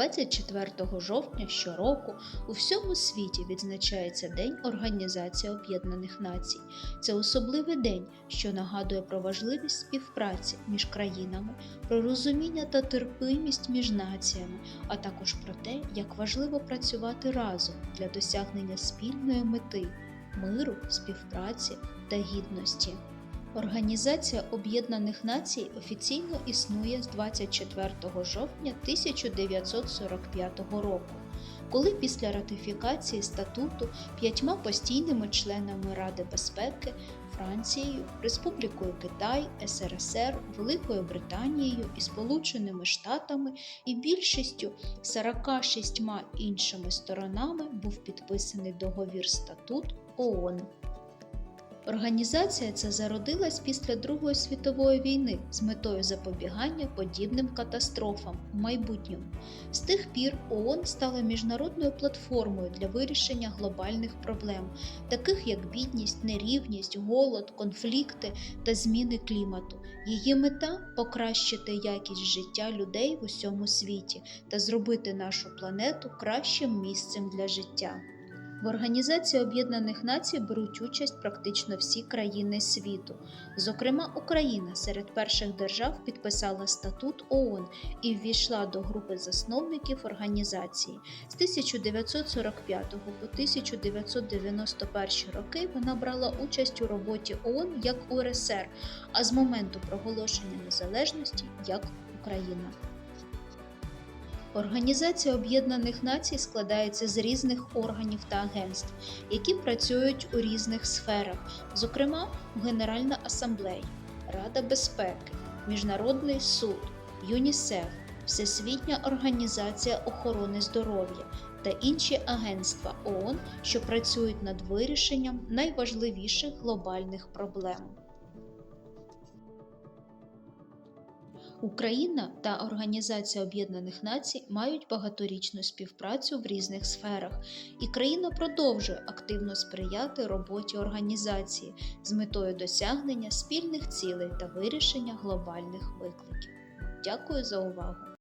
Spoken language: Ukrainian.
24 жовтня щороку у всьому світі відзначається День Організації Об'єднаних Націй. Це особливий день, що нагадує про важливість співпраці між країнами, про розуміння та терпимість між націями, а також про те, як важливо працювати разом для досягнення спільної мети миру, співпраці та гідності. Організація Об'єднаних Націй офіційно існує з 24 жовтня 1945 року, коли після ратифікації статуту п'ятьма постійними членами Ради безпеки Францією, Республікою Китай, СРСР, Великою Британією і Сполученими Штатами і більшістю 46 іншими сторонами був підписаний договір статут ООН. Організація ця зародилась після Другої світової війни з метою запобігання подібним катастрофам у майбутньому. З тих пір ООН стала міжнародною платформою для вирішення глобальних проблем, таких як бідність, нерівність, голод, конфлікти та зміни клімату. Її мета покращити якість життя людей в усьому світі та зробити нашу планету кращим місцем для життя. В Організації Об'єднаних Націй беруть участь практично всі країни світу. Зокрема, Україна серед перших держав підписала статут ООН і ввійшла до групи засновників організації. З 1945 по 1991 роки вона брала участь у роботі ООН як УРСР, а з моменту проголошення незалежності як Україна. Організація Об'єднаних Націй складається з різних органів та агентств, які працюють у різних сферах, зокрема Генеральна асамблея, Рада безпеки, Міжнародний суд, ЮНІСЕФ, Всесвітня організація охорони здоров'я та інші агентства ООН, що працюють над вирішенням найважливіших глобальних проблем. Україна та Організація Об'єднаних Націй мають багаторічну співпрацю в різних сферах, і країна продовжує активно сприяти роботі організації з метою досягнення спільних цілей та вирішення глобальних викликів. Дякую за увагу!